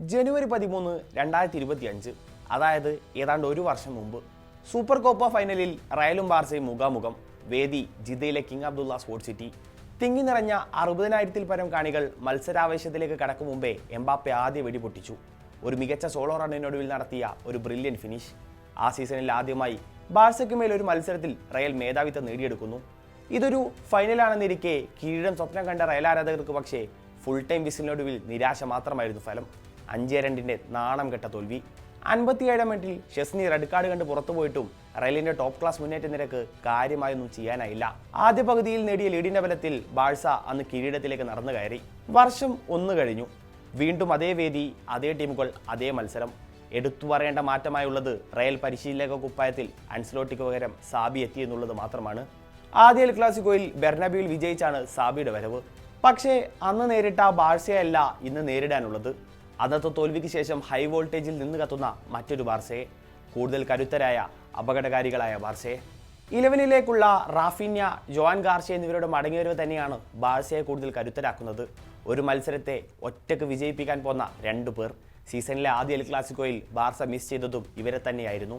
ജനുവരി പതിമൂന്ന് രണ്ടായിരത്തി ഇരുപത്തി അഞ്ച് അതായത് ഏതാണ്ട് ഒരു വർഷം മുമ്പ് സൂപ്പർ കോപ്പ ഫൈനലിൽ റയലും ബാർസയും മുഖാമുഖം വേദി ജിദ്ദയിലെ കിങ് അബ്ദുള്ള സ്പോർട്സ് സിറ്റി. തിങ്ങി നിറഞ്ഞ അറുപതിനായിരത്തിൽ പരം കാണികൾ മത്സരാവേശത്തിലേക്ക് കടക്കും മുമ്പേ എംബാപ്പെ ആദ്യ വെടിപൊട്ടിച്ചു ഒരു മികച്ച സോളോ റണ്ണിനൊടുവിൽ നടത്തിയ ഒരു ബ്രില്യൻ ഫിനിഷ് ആ സീസണിൽ ആദ്യമായി ബാഴ്സയ്ക്ക് മേൽ ഒരു മത്സരത്തിൽ റയൽ മേധാവിത്വം നേടിയെടുക്കുന്നു. ഇതൊരു ഫൈനലാണെന്നിരിക്കെ കിരീടം സ്വപ്നം കണ്ട റയൽ ആരാധകർക്ക് പക്ഷേ ഫുൾ ടൈം വിസിലിനൊടുവിൽ നിരാശ മാത്രമായിരുന്നു ഫലം. അഞ്ച് രണ്ടിന്റെ നാണം കെട്ട തോൽവി. അൻപത്തിയേഴാം മിനിറ്റിൽ ഷെസ്നി റെഡ് കാർഡ് കണ്ട് പുറത്തു പോയിട്ടും റയലിന്റെ ടോപ്പ് ക്ലാസ് മുന്നേറ്റ നിരക്ക് കാര്യമായൊന്നും ചെയ്യാനായില്ല. ആദ്യ പകുതിയിൽ നേടിയ ലീഡിന്റെ ബലത്തിൽ ബാഴ്സ അന്ന് കിരീടത്തിലേക്ക് നടന്നു കയറി. വർഷം ഒന്ന് കഴിഞ്ഞു. വീണ്ടും അതേ വേദി അതേ ടീമുകൾ അതേ മത്സരം. എടുത്തു പറയേണ്ട മാറ്റമായുള്ളത് റയൽ പരിശീലക കുപ്പായത്തിൽ അൻസ്ലോട്ടിക്ക് പകരം സാബി എത്തി എന്നുള്ളത് മാത്രമാണ്. ആദ്യ എൽ ക്ലാസിക്കോയിൽ ബെർണബിയിൽ വിജയിച്ചാണ് സാബിയുടെ വരവ്. പക്ഷേ അന്ന് നേരിട്ട ബാഴ്സയല്ല ഇന്ന് നേരിടാനുള്ളത്. അന്നത്തെ തോൽവിക്ക് ശേഷം ഹൈ വോൾട്ടേജിൽ നിന്ന് കത്തുന്ന മറ്റൊരു ബാർസയെ കൂടുതൽ കരുത്തരായ അപകടകാരികളായ ബാർസയെ. ഇലവനിലേക്കുള്ള റാഫിന്യ ജോൻ ഗാർഷ്യ എന്നിവരുടെ മടങ്ങിവരവ് തന്നെയാണ് ബാഴ്സയെ കൂടുതൽ കരുത്തരാക്കുന്നത്. ഒരു മത്സരത്തെ ഒറ്റയ്ക്ക് വിജയിപ്പിക്കാൻ പോന്ന രണ്ടു പേർ സീസണിലെ ആദ്യ എൽ ക്ലാസിക്കോയിൽ ബാർസ മിസ് ചെയ്തതും ഇവരെ തന്നെയായിരുന്നു.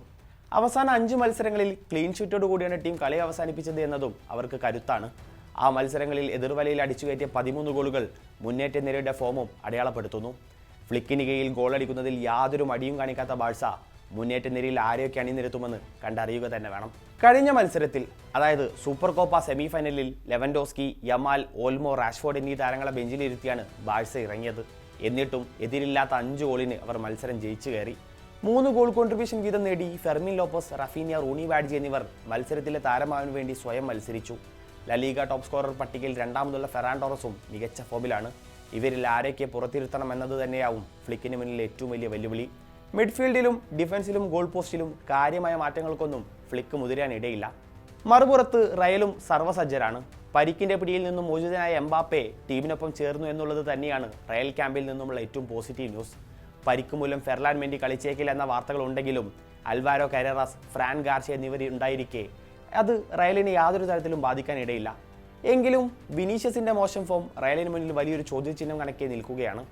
അവസാന അഞ്ച് മത്സരങ്ങളിൽ ക്ലീൻ ഷീറ്റോട് കൂടിയാണ് ടീം കളി അവസാനിപ്പിച്ചത് എന്നതും അവർക്ക് കരുത്താണ്. ആ മത്സരങ്ങളിൽ എതിർവലയിൽ അടിച്ചുകയറ്റിയ പതിമൂന്ന് ഗോളുകൾ മുന്നേറ്റ നിരയുടെ ഫോമും അടയാളപ്പെടുത്തുന്നു. ഫ്ലിക്കിന് കീഴിൽ ഗോളടിക്കുന്നതിൽ യാതൊരു മടിയും കാണിക്കാത്ത ബാഴ്സ മുന്നേറ്റ നിരയിൽ ആരെയൊക്കെ അണിനിരത്തുമെന്ന് കണ്ടറിയുക തന്നെ വേണം. കഴിഞ്ഞ മത്സരത്തിൽ അതായത് സൂപ്പർ കോപ്പ സെമി ഫൈനലിൽ ലെവൻഡോസ്കി യമാൽ ഓൽമോ റാഷ്ഫോർഡ് എന്നീ താരങ്ങളെ ബെഞ്ചിലിരുത്തിയാണ് ബാഴ്സ ഇറങ്ങിയത്. എന്നിട്ടും എതിരില്ലാത്ത അഞ്ച് ഗോളിന് അവർ മത്സരം ജയിച്ചു കയറി. മൂന്ന് ഗോൾ കോൺട്രിബ്യൂഷൻ വീതം നേടി Fermin Lopez Raphinha Roony Bardghji എന്നിവർ മത്സരത്തിലെ താരമാവിന് വേണ്ടി സ്വയം മത്സരിച്ചു. ലലീഗ ടോപ്പ് സ്കോറർ പട്ടികയിൽ രണ്ടാമതുള്ള ഫെറാൻ ടോറസും മികച്ച ഫോമിലാണ്. ഇവരിൽ ആരെയൊക്കെ പുറത്തിരുത്തണം എന്നത് തന്നെയാവും ഫ്ലിക്കിന് മുന്നിൽ ഏറ്റവും വലിയ വെല്ലുവിളി. മിഡ്ഫീൽഡിലും ഡിഫൻസിലും ഗോൾ പോസ്റ്റിലും കാര്യമായ മാറ്റങ്ങൾക്കൊന്നും ഫ്ലിക്ക് മുതിരാനിടയില്ല മറുപുറത്ത് റയലും സർവസജ്ജരാണ്. പരിക്കിന്റെ പിടിയിൽ നിന്നും മോചിതനായ എംബാപ്പെ ടീമിനൊപ്പം ചേർന്നു എന്നുള്ളത് തന്നെയാണ് റയൽ ക്യാമ്പിൽ നിന്നുമുള്ള ഏറ്റവും പോസിറ്റീവ് ന്യൂസ്. പരിക്ക് മൂലം ഫെർലാൻ മെൻഡി കളിച്ചേക്കില്ല എന്ന വാർത്തകളുണ്ടെങ്കിലും അൽവാരോ കരറാസ് ഫ്രാൻ ഗാർഷ്യ എന്നിവർ ഉണ്ടായിരിക്കെ അത് റയലിനെ യാതൊരു തരത്തിലും ബാധിക്കാനിടയില്ല എങ്കിലും വിനീഷ്യസിന്റെ മോശം ഫോം റയലിന് മുന്നിൽ വലിയൊരു ചോദ്യചിഹ്നം കണക്കെ നിൽക്കുകയാണ്.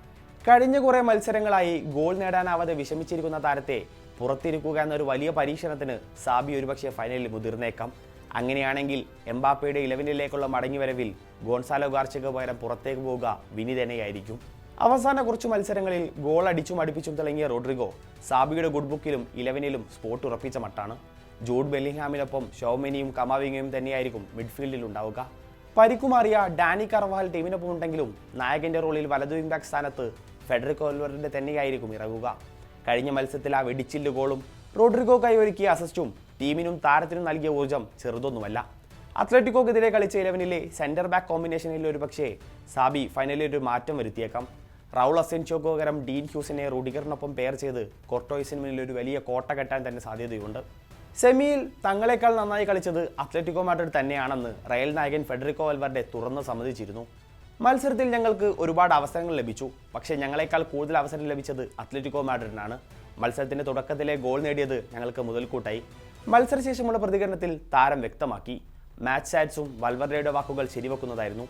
കഴിഞ്ഞ കുറേ മത്സരങ്ങളായി ഗോൾ നേടാനാവാതെ വിഷമിച്ചിരിക്കുന്ന താരത്തെ പുറത്തിരിക്കുക എന്നൊരു വലിയ പരീക്ഷണത്തിന് സാബി ഒരുപക്ഷെ ഫൈനലിൽ മുതിർന്നേക്കാം. അങ്ങനെയാണെങ്കിൽ എംബാപ്പയുടെ ഇലവനിലേക്കുള്ള മടങ്ങിവരവിൽ ഗോൺസാലോ ഗാർച്ചയ്ക്ക് പകരം പുറത്തേക്ക് പോവുക വിനി തന്നെയായിരിക്കും. അവസാന കുറച്ച് മത്സരങ്ങളിൽ ഗോൾ അടിച്ചും അടുപ്പിച്ചും തിളങ്ങിയ റോഡ്രിഗോ സാബിയുടെ ഗുഡ് ബുക്കിലും ഇലവനിലും സ്പോട്ട് ഉറപ്പിച്ച മട്ടാണ്. ജൂഡ് ബെല്ലിംഗ്ഹാമിനൊപ്പം ഷോമിനിയും കമാവിങ്ങയും തന്നെയായിരിക്കും മിഡ്ഫീൽഡിൽ ഉണ്ടാവുക. പരിക്കുമാറിയ ഡാനി കർവാൽ ടീമിനൊപ്പം ഉണ്ടെങ്കിലും നായകന്റെ റോളിൽ വലതു വിംഗ് സ്ഥാനത്ത് ഫെഡറിക് ഓൽവറിന്റെ തന്നെയായിരിക്കും ഇറങ്ങുക. കഴിഞ്ഞ മത്സരത്തിൽ ആ വെടിച്ചില്ല് ഗോളും റോഡ്രിഗോ കൈയൊരുക്കിയ അസിസ്റ്റും ടീമിനും താരത്തിനും നൽകിയ ഊർജം ചെറുതൊന്നുമല്ല. അത്ലറ്റിക്കോക്കെതിരെ കളിച്ച ഇലവനിലെ സെന്റർ ബാക്ക് കോമ്പിനേഷനിൽ ഒരു പക്ഷേ സാബി ഫൈനലിൽ ഒരു മാറ്റം വരുത്തിയേക്കാം. റൗൾ അസെൻഷോക്ക് പകരം ഡീൻ ഹ്യൂസിനെ റൂഡിഗറിനൊപ്പം പെയർ ചെയ്ത് കൊർട്ടോയിസിന് മുന്നിൽ ഒരു വലിയ കോട്ട കെട്ടാൻ തന്നെ സാധ്യതയുണ്ട്. സെമിയിൽ തങ്ങളെക്കാൾ നന്നായി കളിച്ചത് അത്ലറ്റിക്കോ മാഡ്രിഡ് തന്നെയാണെന്ന് റയൽ നായകൻ ഫെഡറിക്കോ വൽവerde തുറന്ന് സമ്മതിച്ചിരുന്നു മത്സരത്തിൽ ഞങ്ങൾക്ക് ഒരുപാട് അവസരങ്ങൾ ലഭിച്ചു. പക്ഷേ ഞങ്ങളെക്കാൾ കൂടുതൽ അവസരം ലഭിച്ചത് അത്ലറ്റിക്കോ മാഡ്രിഡിനാണ്. മത്സരത്തിന്റെ തുടക്കത്തിലെ ഗോൾ നേടിയത് ഞങ്ങൾക്ക് മുതൽക്കൂട്ടായി. മത്സരശേഷമുള്ള പ്രതികരണത്തിൽ താരം വ്യക്തമാക്കി. മാച്ച് സാറ്റ്സും വൽവറുടെ വാക്കുകൾ ശരിവെക്കുന്നതായിരുന്നു.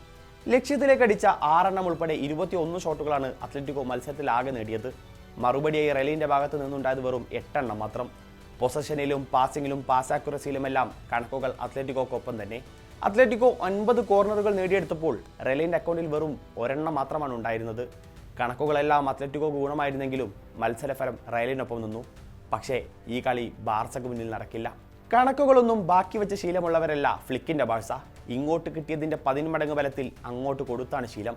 ലക്ഷ്യത്തിലേക്ക് അടിച്ച ആറെണ്ണം ഉൾപ്പെടെ ഇരുപത്തിയൊന്ന് ഷോട്ടുകളാണ് അത്ലറ്റിക്കോ മത്സരത്തിൽ ആകെ നേടിയത്. മറുപടിയായി റെലിന്റെ ഭാഗത്ത് നിന്നുണ്ടായത് വെറും എട്ടെണ്ണം മാത്രം. പൊസഷനിലും പാസിംഗിലും പാസ് ആക്യുറസിയിലുമെല്ലാം കണക്കുകൾ അത്ലറ്റിക്കോക്കൊപ്പം തന്നെ. അത്ലറ്റിക്കോ ഒൻപത് കോർണറുകൾ നേടിയെടുത്തപ്പോൾ റെലിന്റെ അക്കൗണ്ടിൽ വെറും ഒരെണ്ണം മാത്രമാണ് ഉണ്ടായിരുന്നത്. കണക്കുകളെല്ലാം അത്ലറ്റിക്കോ ഗുണമായിരുന്നെങ്കിലും മത്സരഫലം റയലിനൊപ്പം നിന്നു. പക്ഷേ ഈ കളി ബാർസക്ക് മുന്നിൽ നടക്കില്ല. കണക്കുകളൊന്നും ബാക്കി വെച്ച ശീലമുള്ളവരല്ല ഫ്ലിക്കിന്റെ ബാഴ്സ. ഇങ്ങോട്ട് കിട്ടിയതിന്റെ പതിന്മടങ്ങ് ബലത്തിൽ അങ്ങോട്ട് കൊടുത്താണ് ശീലം.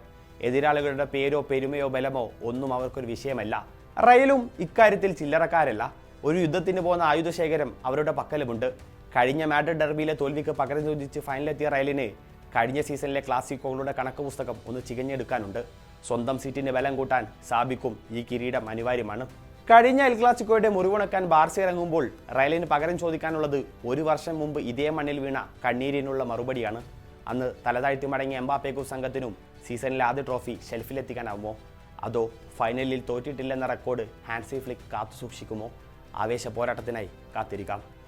എതിരാളികളുടെ പേരോ പെരുമയോ ബലമോ ഒന്നും അവർക്കൊരു വിഷയമല്ല. റയലും ഇക്കാര്യത്തിൽ ചില്ലറക്കാരല്ല. ഒരു യുദ്ധത്തിന് പോകുന്ന ആയുധശേഖരം അവരുടെ പക്കലുമുണ്ട്. കഴിഞ്ഞ മാഡ്രിഡ് ഡെർബിയിലെ തോൽവിക്ക് പകരം ചോദിച്ച് ഫൈനലെത്തിയ റയലിന് കഴിഞ്ഞ സീസണിലെ ക്ലാസിക്കോകളുടെ കണക്ക് പുസ്തകം ഒന്ന് ചികഞ്ഞെടുക്കാനുണ്ട്. സ്വന്തം സീറ്റിന് ബലം കൂട്ടാൻ സാബിക്കും ഈ കിരീടം അനിവാര്യമാണ്. കഴിഞ്ഞ എൽ ക്ലാസിക്കോയുടെ മുറിവുണക്കാൻ ബാർസ ഇറങ്ങുമ്പോൾ റയലിന് പകരം ചോദിക്കാനുള്ളത് ഒരു വർഷം മുമ്പ് ഇതേ മണ്ണിൽ വീണ കണ്ണീരിനുള്ള മറുപടിയാണ്. അന്ന് തലതാഴ്ത്തി മടങ്ങിയ എംബാപ്പേക്കും സംഘത്തിനും സീസണിലെ ആദ്യ ട്രോഫി ഷെൽഫിലെത്തിക്കാനാവുമോ? അതോ ഫൈനലിൽ തോറ്റിട്ടില്ലെന്ന റെക്കോർഡ് ഹാൻസി ഫ്ലിക്ക് കാത്തു സൂക്ഷിക്കുമോ ആവേശ പോരാട്ടത്തിനായി കാത്തിരിക്കാം.